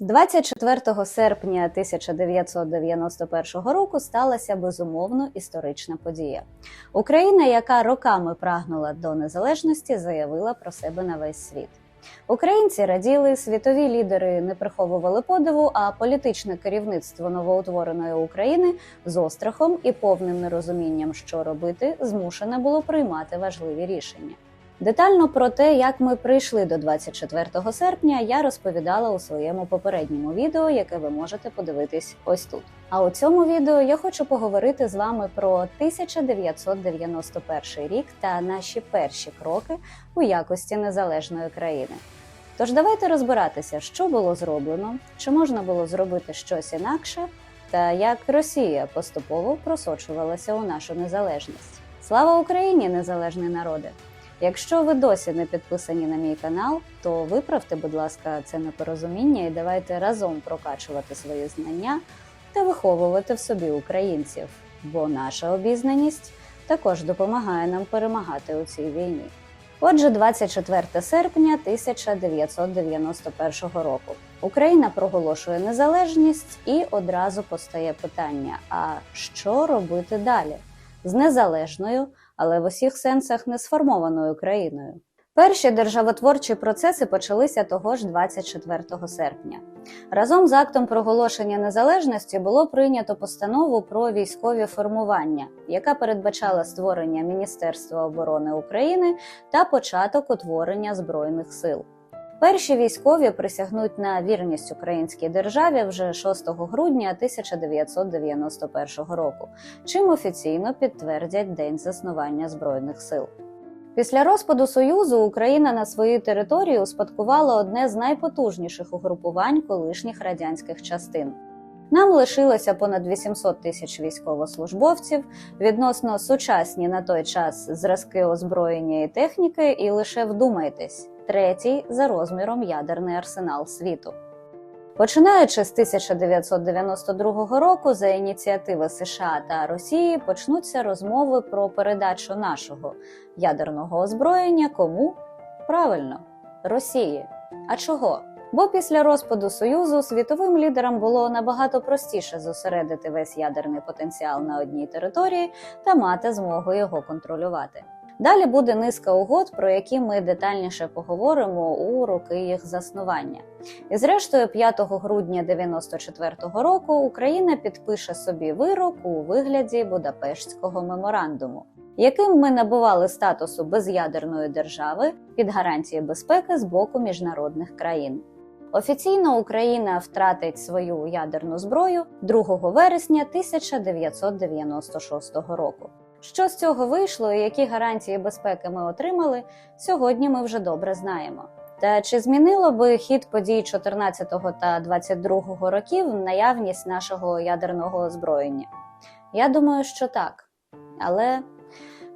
24 серпня 1991 року сталася безумовно історична подія. Україна, яка роками прагнула до незалежності, заявила про себе на весь світ. Українці раділи, світові лідери не приховували подиву, а політичне керівництво новоутвореної України з острахом і повним нерозумінням, що робити, змушене було приймати важливі рішення. Детально про те, як ми прийшли до 24 серпня, я розповідала у своєму попередньому відео, яке ви можете подивитись ось тут. А у цьому відео я хочу поговорити з вами про 1991 рік та наші перші кроки у якості незалежної країни. Тож давайте розбиратися, що було зроблено, чи можна було зробити щось інакше, та як Росія поступово просочувалася у нашу незалежність. Слава Україні, незалежний народи! Якщо ви досі не підписані на мій канал, то виправте, будь ласка, це непорозуміння і давайте разом прокачувати свої знання та виховувати в собі українців, бо наша обізнаність також допомагає нам перемагати у цій війні. Отже, 24 серпня 1991 року Україна проголошує незалежність і одразу постає питання: а що робити далі з незалежною? Але в усіх сенсах не сформованою країною. Перші державотворчі процеси почалися того ж 24 серпня. Разом з актом проголошення незалежності було прийнято постанову про військові формування, яка передбачала створення Міністерства оборони України та початок утворення збройних сил. Перші військові присягнуть на вірність українській державі вже 6 грудня 1991 року, чим офіційно підтвердять день заснування збройних сил. Після розпаду Союзу Україна на своїй території успадкувала одне з найпотужніших угрупувань колишніх радянських частин. Нам лишилося понад 800 тисяч військовослужбовців, відносно сучасні на той час зразки озброєння і техніки, і лише вдумайтесь третій за розміром ядерний арсенал світу. Починаючи з 1992 року, за ініціативи США та Росії почнуться розмови про передачу нашого ядерного озброєння кому правильно Росії. А чого? Бо після розпаду Союзу світовим лідерам було набагато простіше зосередити весь ядерний потенціал на одній території та мати змогу його контролювати. Далі буде низка угод, про які ми детальніше поговоримо у роки їх заснування. І зрештою, 5 грудня 94-го року Україна підпише собі вирок у вигляді Будапештського меморандуму, яким ми набували статусу без'ядерної держави під гарантії безпеки з боку міжнародних країн. Офіційно Україна втратить свою ядерну зброю 2 вересня 1996 року. Що з цього вийшло і які гарантії безпеки ми отримали, сьогодні ми вже добре знаємо. Та чи змінило би хід подій 14 та 22 років наявність нашого ядерного озброєння? Я думаю, що так. Але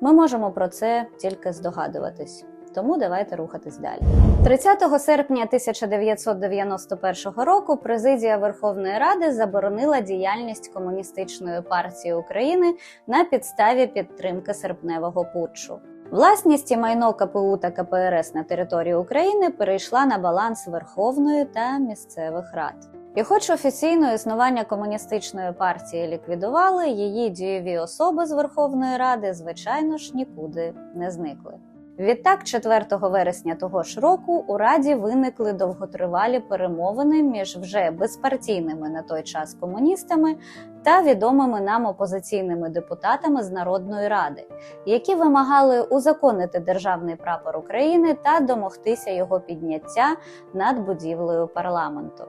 ми можемо про це тільки здогадуватись. Тому давайте рухатись далі. 30 серпня 1991 року президія Верховної Ради заборонила діяльність комуністичної партії України на підставі підтримки серпневого путчу. Власність і майно КПУ та КПРС на території України перейшла на баланс Верховної та місцевих рад. І, хоч офіційно існування комуністичної партії ліквідували, її дієві особи з Верховної Ради, звичайно ж, нікуди не зникли. Відтак, 4 вересня того ж року у Раді виникли довготривалі перемовини між вже безпартійними на той час комуністами та відомими нам опозиційними депутатами з Народної ради, які вимагали узаконити державний прапор України та домогтися його підняття над будівлею парламенту.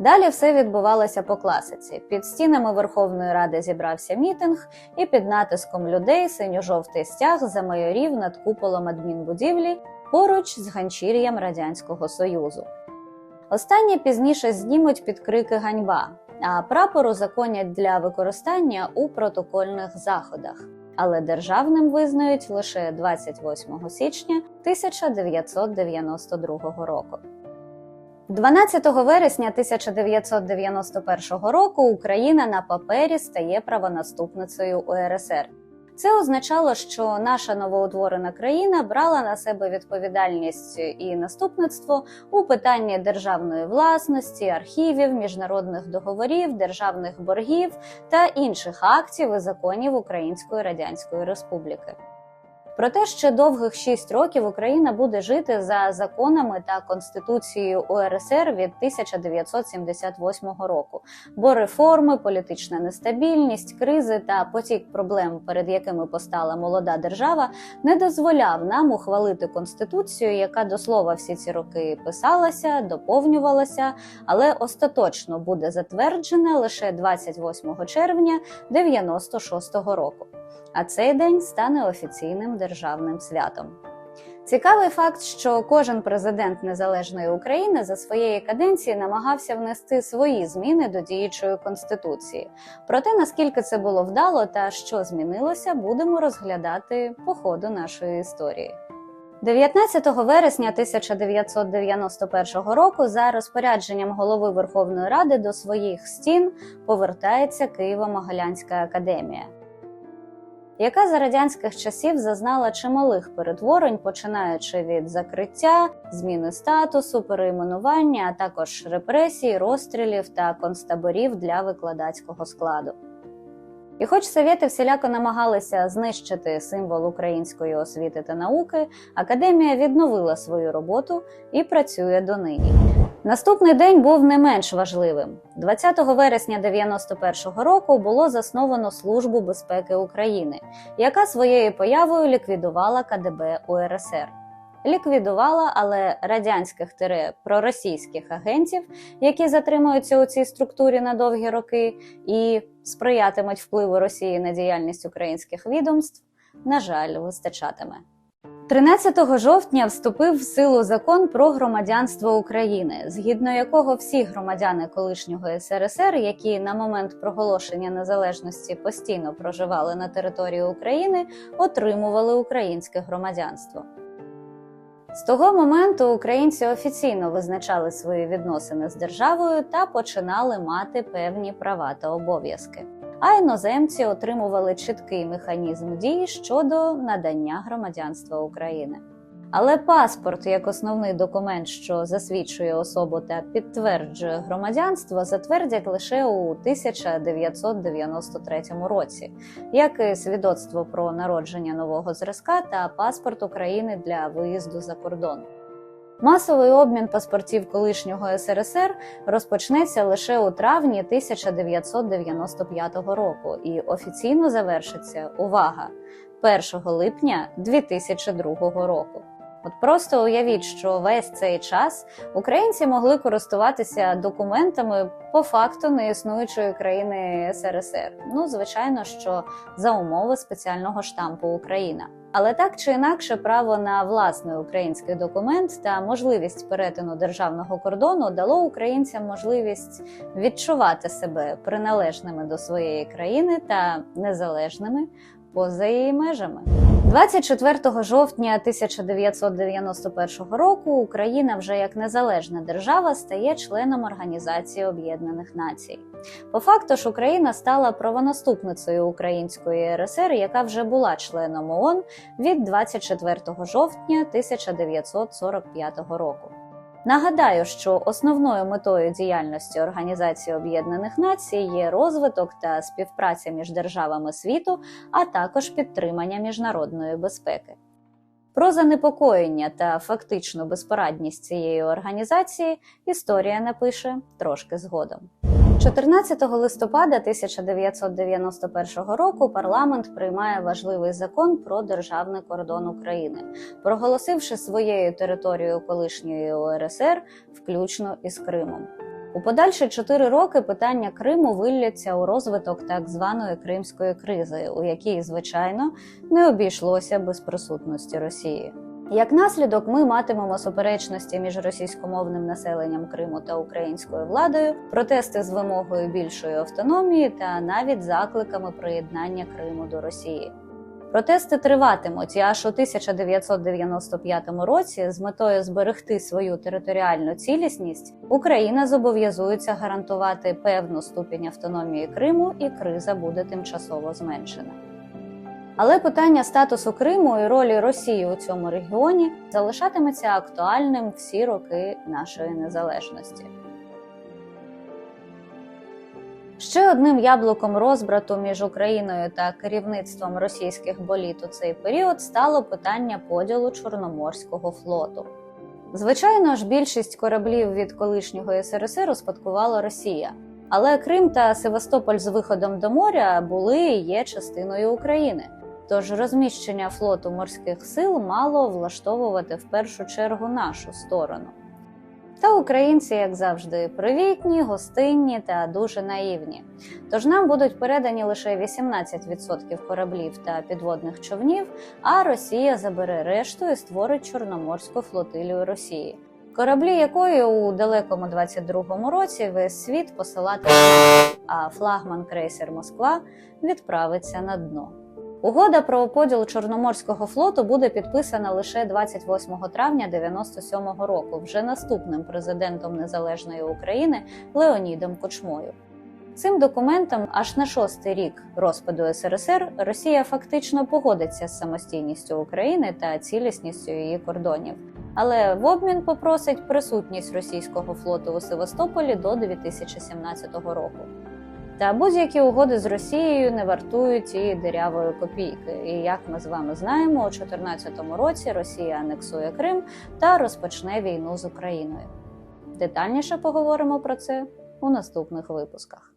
Далі все відбувалося по класиці. Під стінами Верховної Ради зібрався мітинг, і під натиском людей синьо-жовтий стяг замайорів над куполом адмінбудівлі поруч з ганчір'ям Радянського Союзу. Останнє пізніше знімуть під крики ганьба, а прапор узаконять для використання у протокольних заходах. Але державним визнають лише 28 січня 1992 року. 12 вересня 1991 року Україна на папері стає правонаступницею УРСР. Це означало, що наша новоутворена країна брала на себе відповідальність і наступництво у питанні державної власності, архівів, міжнародних договорів, державних боргів та інших актів і законів Української Радянської Республіки. Проте ще довгих шість років Україна буде жити за законами та конституцією УРСР від 1978 року, бо реформи, політична нестабільність, кризи та потік проблем, перед якими постала молода держава, не дозволяв нам ухвалити конституцію, яка до слова всі ці роки писалася, доповнювалася, але остаточно буде затверджена лише 28 червня 96-го року а цей день стане офіційним державним святом. Цікавий факт, що кожен президент незалежної України за своєї каденції намагався внести свої зміни до діючої конституції. Проте наскільки це було вдало та що змінилося, будемо розглядати по ходу нашої історії. 19 вересня 1991 року за розпорядженням голови Верховної Ради до своїх стін повертається Києво-Могилянська академія яка за радянських часів зазнала чималих перетворень, починаючи від закриття, зміни статусу, перейменування, а також репресій, розстрілів та концтаборів для викладацького складу. І, хоч совєти всіляко намагалися знищити символ української освіти та науки, академія відновила свою роботу і працює донині. Наступний день був не менш важливим. 20 вересня 91-го року було засновано Службу безпеки України, яка своєю появою ліквідувала КДБ УРСР. Ліквідувала, але радянських тире проросійських агентів, які затримуються у цій структурі на довгі роки, і сприятимуть впливу Росії на діяльність українських відомств, на жаль, вистачатиме. 13 жовтня вступив в силу закон про громадянство України, згідно якого всі громадяни колишнього СРСР, які на момент проголошення незалежності постійно проживали на території України, отримували українське громадянство. З того моменту українці офіційно визначали свої відносини з державою та починали мати певні права та обов'язки а іноземці отримували чіткий механізм дій щодо надання громадянства України. Але паспорт як основний документ, що засвідчує особу та підтверджує громадянство, затвердять лише у 1993 році, як і свідоцтво про народження нового зразка та паспорт України для виїзду за кордон. Масовий обмін паспортів колишнього СРСР розпочнеться лише у травні 1995 року і офіційно завершиться увага 1 липня 2002 року. От просто уявіть, що весь цей час українці могли користуватися документами по факту неіснуючої країни СРСР. Ну, звичайно, що за умови спеціального штампу Україна. Але так чи інакше, право на власний український документ та можливість перетину державного кордону дало українцям можливість відчувати себе приналежними до своєї країни та незалежними поза її межами. 24 жовтня 1991 року Україна вже як незалежна держава стає членом Організації Об'єднаних Націй. По факту ж Україна стала правонаступницею Української РСР, яка вже була членом ООН від 24 жовтня 1945 року. Нагадаю, що основною метою діяльності Організації Об'єднаних Націй є розвиток та співпраця між державами світу, а також підтримання міжнародної безпеки. Про занепокоєння та фактичну безпорадність цієї організації історія напише трошки згодом. 14 листопада 1991 року парламент приймає важливий закон про державний кордон України, проголосивши своєю територією колишньої УРСР, включно із Кримом. У подальші чотири роки питання Криму вилляться у розвиток так званої кримської кризи, у якій, звичайно, не обійшлося без присутності Росії. Як наслідок, ми матимемо суперечності між російськомовним населенням Криму та українською владою, протести з вимогою більшої автономії та навіть закликами приєднання Криму до Росії. Протести триватимуть аж у 1995 році з метою зберегти свою територіальну цілісність Україна зобов'язується гарантувати певну ступінь автономії Криму, і криза буде тимчасово зменшена. Але питання статусу Криму і ролі Росії у цьому регіоні залишатиметься актуальним всі роки нашої незалежності. Ще одним яблуком розбрату між Україною та керівництвом російських боліт у цей період стало питання поділу Чорноморського флоту. Звичайно ж, більшість кораблів від колишнього СРСР успадкувала Росія, але Крим та Севастополь з виходом до моря були і є частиною України. Тож розміщення флоту морських сил мало влаштовувати в першу чергу нашу сторону. Та українці, як завжди, привітні, гостинні та дуже наївні. Тож нам будуть передані лише 18% кораблів та підводних човнів, а Росія забере решту і створить Чорноморську флотилію Росії, кораблі якої у далекому 22-му році весь світ посилатиме, а флагман крейсер Москва відправиться на дно. Угода про поділ Чорноморського флоту буде підписана лише 28 травня 97-го року, вже наступним президентом незалежної України Леонідом Кочмою. Цим документом аж на шостий рік розпаду СРСР Росія фактично погодиться з самостійністю України та цілісністю її кордонів, але в обмін попросить присутність російського флоту у Севастополі до 2017 року. Та будь-які угоди з Росією не вартують і дирявої копійки. І як ми з вами знаємо, у 2014 році Росія анексує Крим та розпочне війну з Україною. Детальніше поговоримо про це у наступних випусках.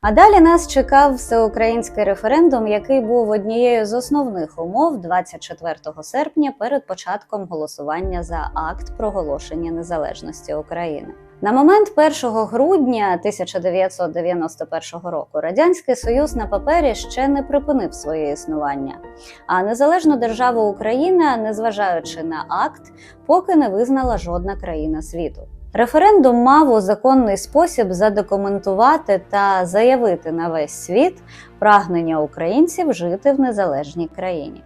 А далі нас чекав всеукраїнський референдум, який був однією з основних умов 24 серпня перед початком голосування за акт проголошення незалежності України. На момент 1 грудня 1991 року Радянський Союз на папері ще не припинив своє існування, а незалежну державу Україна, незважаючи на акт, поки не визнала жодна країна світу. Референдум мав у законний спосіб задокументувати та заявити на весь світ прагнення українців жити в незалежній країні.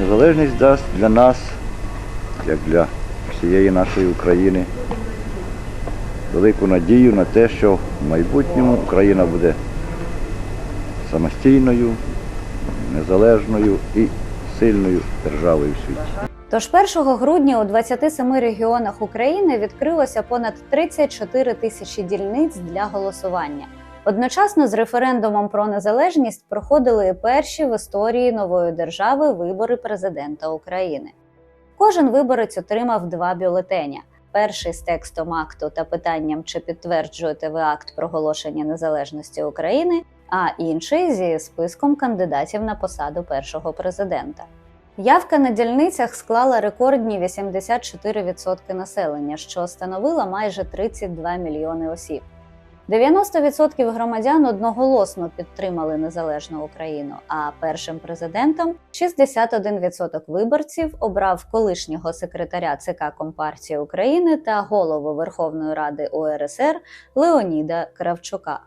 Незалежність дасть для нас, як для всієї нашої України, велику надію на те, що в майбутньому Україна буде самостійною, незалежною і сильною державою в світі. Тож 1 грудня у 27 регіонах України відкрилося понад 34 тисячі дільниць для голосування. Одночасно з референдумом про незалежність проходили перші в історії нової держави вибори президента України. Кожен виборець отримав два бюлетеня: перший з текстом акту та питанням, чи підтверджуєте ви акт проголошення незалежності України, а інший зі списком кандидатів на посаду першого президента. Явка на дільницях склала рекордні 84% населення, що становило майже 32 мільйони осіб. 90% громадян одноголосно підтримали незалежну Україну. А першим президентом 61% виборців обрав колишнього секретаря ЦК Компартії України та голову Верховної Ради УРСР Леоніда Кравчука.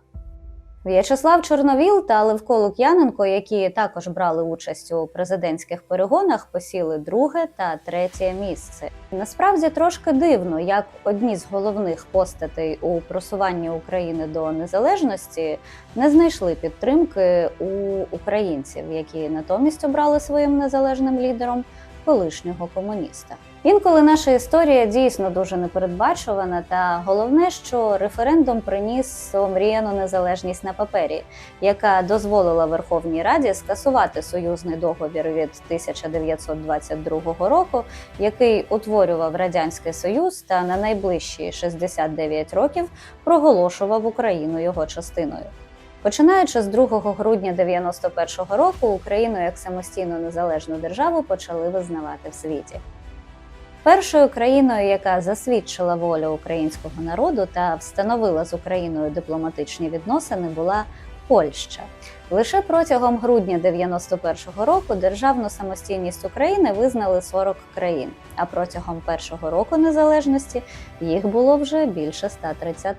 В'ячеслав Чорновіл та Левко Лук'яненко, які також брали участь у президентських перегонах, посіли друге та третє місце. Насправді трошки дивно, як одні з головних постатей у просуванні України до незалежності не знайшли підтримки у українців, які натомість обрали своїм незалежним лідером колишнього комуніста. Інколи наша історія дійсно дуже непередбачувана, та головне, що референдум приніс омріяну незалежність на папері, яка дозволила Верховній Раді скасувати союзний договір від 1922 року, який утворював радянський союз та на найближчі 69 років проголошував Україну його частиною. Починаючи з 2 грудня 91-го року, Україну як самостійну незалежну державу почали визнавати в світі. Першою країною, яка засвідчила волю українського народу та встановила з Україною дипломатичні відносини, була Польща. Лише протягом грудня 91-го року державну самостійність України визнали 40 країн, а протягом першого року незалежності їх було вже більше 130.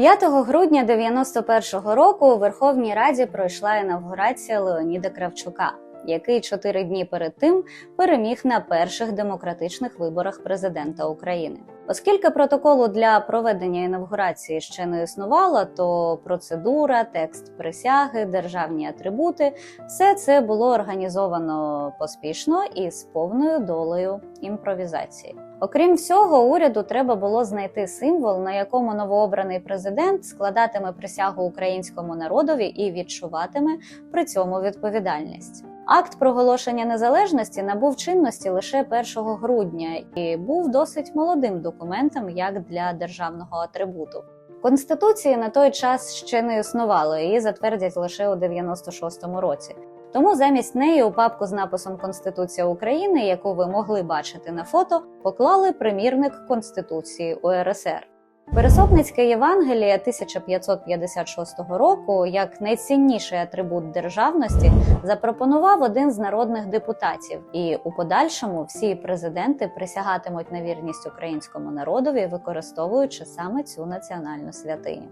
5 грудня 91-го року у Верховній Раді пройшла інавгурація Леоніда Кравчука, який чотири дні перед тим переміг на перших демократичних виборах президента України. Оскільки протоколу для проведення інавгурації ще не існувало, то процедура, текст присяги, державні атрибути все це було організовано поспішно і з повною долею імпровізації. Окрім всього, уряду треба було знайти символ, на якому новообраний президент складатиме присягу українському народові і відчуватиме при цьому відповідальність. Акт проголошення незалежності набув чинності лише 1 грудня і був досить молодим документом як для державного атрибуту. Конституції на той час ще не існувало, її затвердять лише у 96-му році. Тому замість неї у папку з написом Конституція України, яку ви могли бачити на фото, поклали примірник Конституції УРСР. Пересопницьке Євангеліє 1556 року, як найцінніший атрибут державності, запропонував один з народних депутатів, і у подальшому всі президенти присягатимуть на вірність українському народові, використовуючи саме цю національну святиню.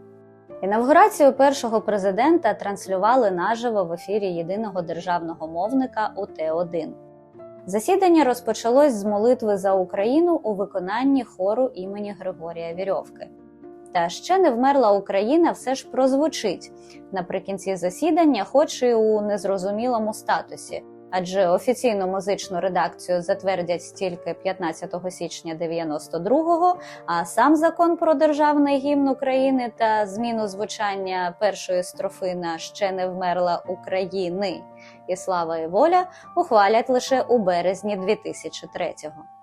Інавгурацію першого президента транслювали наживо в ефірі єдиного державного мовника УТ-1. Засідання розпочалось з молитви за Україну у виконанні хору імені Григорія Вірьовки. Та ще не вмерла Україна все ж прозвучить наприкінці засідання, хоч і у незрозумілому статусі, адже офіційну музичну редакцію затвердять тільки 15 січня 92-го, а сам закон про державний гімн України та зміну звучання першої строфи на ще не вмерла України і слава і воля ухвалять лише у березні 2003-го.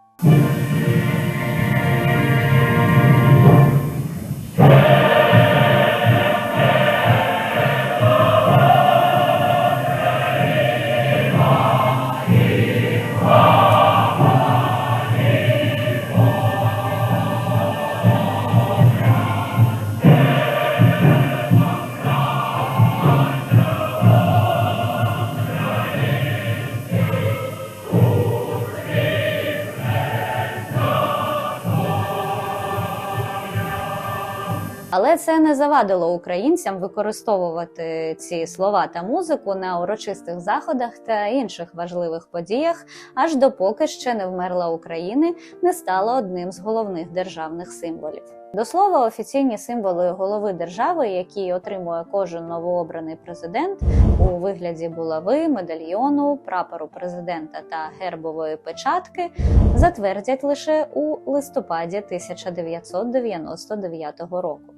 Але це не завадило українцям використовувати ці слова та музику на урочистих заходах та інших важливих подіях, аж допоки ще не вмерла України не стала одним з головних державних символів. До слова, офіційні символи голови держави, які отримує кожен новообраний президент у вигляді булави, медальйону, прапору президента та гербової печатки, затвердять лише у листопаді 1999 року.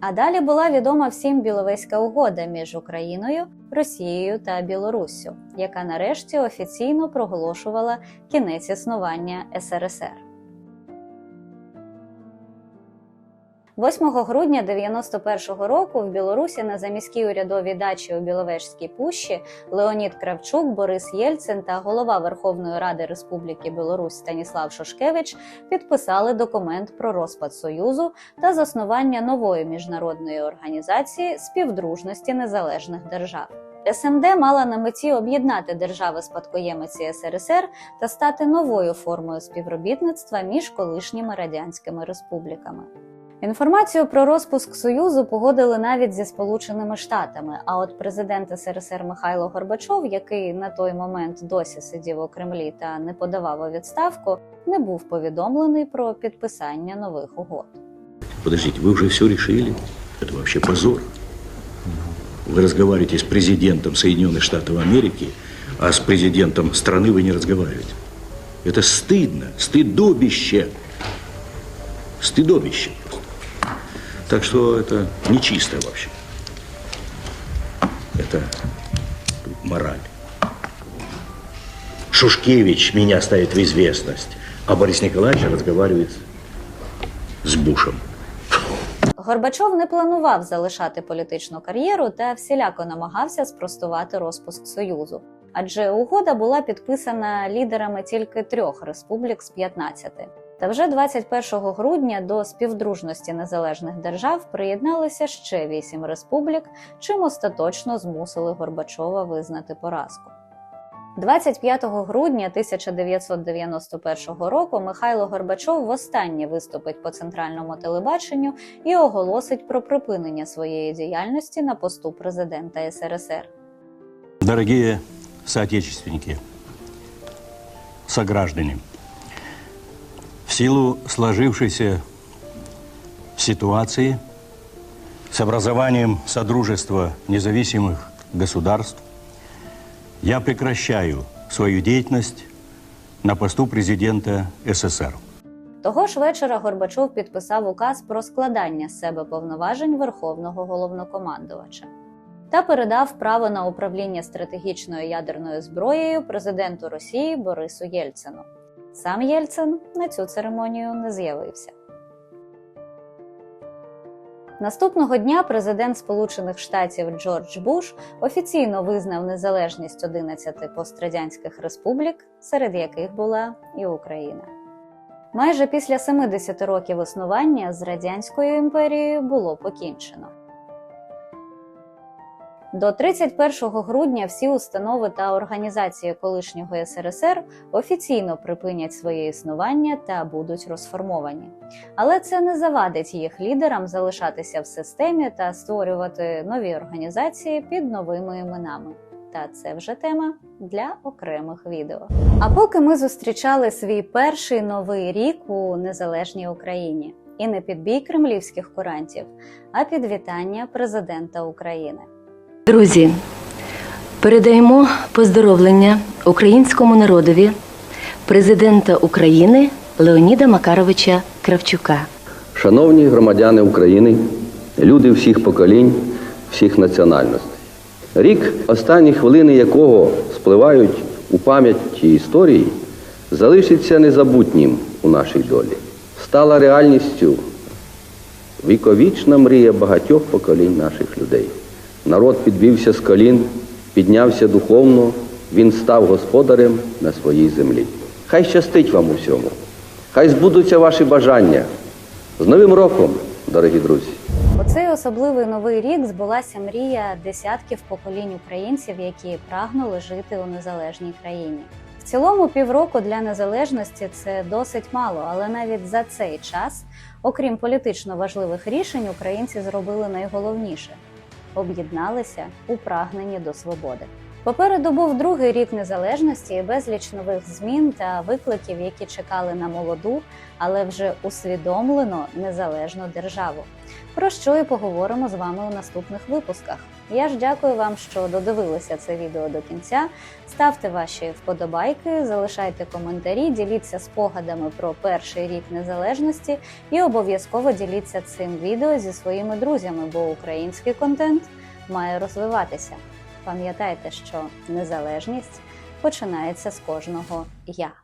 А далі була відома всім Біловезька угода між Україною, Росією та Білоруссю, яка нарешті офіційно проголошувала кінець існування СРСР. 8 грудня 91-го року в Білорусі на заміській урядовій дачі у Біловежській пущі Леонід Кравчук, Борис Єльцин та голова Верховної Ради Республіки Білорусь Станіслав Шушкевич підписали документ про розпад Союзу та заснування нової міжнародної організації співдружності незалежних держав. СНД мала на меті об'єднати держави спадкоємиці СРСР та стати новою формою співробітництва між колишніми радянськими республіками. Інформацію про розпуск Союзу погодили навіть зі Сполученими Штатами. А от президент СРСР Михайло Горбачов, який на той момент досі сидів у Кремлі та не подавав у відставку, не був повідомлений про підписання нових угод. Подождите, вы уже все решили? Это вообще позор. Вы разговариваете с президентом Соединенных Штатов Америки, а с президентом страны вы не разговариваете. Это стыдно, стыдобище. Стыдобище просто. Так что это нечисто вообще. Это мораль. Шушкевич меня ставит в известность, а Борис Николаевич разговаривает с Бушем. Горбачов не планував залишати політичну кар'єру та всіляко намагався спростувати розпуск Союзу. Адже угода була підписана лідерами тільки трьох республік з 15. Та вже 21 грудня до співдружності незалежних держав приєдналися ще вісім республік, чим остаточно змусили Горбачова визнати поразку. 25 грудня 1991 року Михайло Горбачов востаннє виступить по центральному телебаченню і оголосить про припинення своєї діяльності на посту президента СРСР. Дорогие соотечественники, сограждане, В силу сложившейся ситуации с образованием Содружества независимых государств я прекращаю свою деятельность на посту президента СССР. Того ж вечора Горбачов підписав указ про складання з себе повноважень Верховного головнокомандувача та передав право на управління стратегічною ядерною зброєю президенту Росії Борису Єльцину. Сам Єльцин на цю церемонію не з'явився. Наступного дня президент Сполучених Штатів Джордж Буш офіційно визнав незалежність 11 пострадянських республік, серед яких була і Україна. Майже після 70 років існування з радянською імперією було покінчено. До 31 грудня всі установи та організації колишнього СРСР офіційно припинять своє існування та будуть розформовані. Але це не завадить їх лідерам залишатися в системі та створювати нові організації під новими іменами. Та це вже тема для окремих відео. А поки ми зустрічали свій перший новий рік у незалежній Україні, і не під бій кремлівських курантів, а під вітання президента України. Друзі, передаємо поздоровлення українському народові президента України Леоніда Макаровича Кравчука. Шановні громадяни України, люди всіх поколінь, всіх національностей. Рік, останні хвилини якого спливають у пам'яті історії, залишиться незабутнім у нашій долі. Стала реальністю віковічна мрія багатьох поколінь наших людей. Народ підвівся з колін, піднявся духовно, він став господарем на своїй землі. Хай щастить вам у всьому, хай збудуться ваші бажання. З Новим роком, дорогі друзі! У цей особливий новий рік збулася мрія десятків поколінь українців, які прагнули жити у незалежній країні. В цілому півроку для незалежності це досить мало, але навіть за цей час, окрім політично важливих рішень, українці зробили найголовніше об'єдналися у прагненні до свободи. Попереду був другий рік незалежності безліч нових змін та викликів, які чекали на молоду, але вже усвідомлено незалежну державу. Про що і поговоримо з вами у наступних випусках. Я ж дякую вам, що додивилися це відео до кінця. Ставте ваші вподобайки, залишайте коментарі, діліться спогадами про перший рік незалежності і обов'язково діліться цим відео зі своїми друзями, бо український контент має розвиватися. Пам'ятайте, що незалежність починається з кожного я.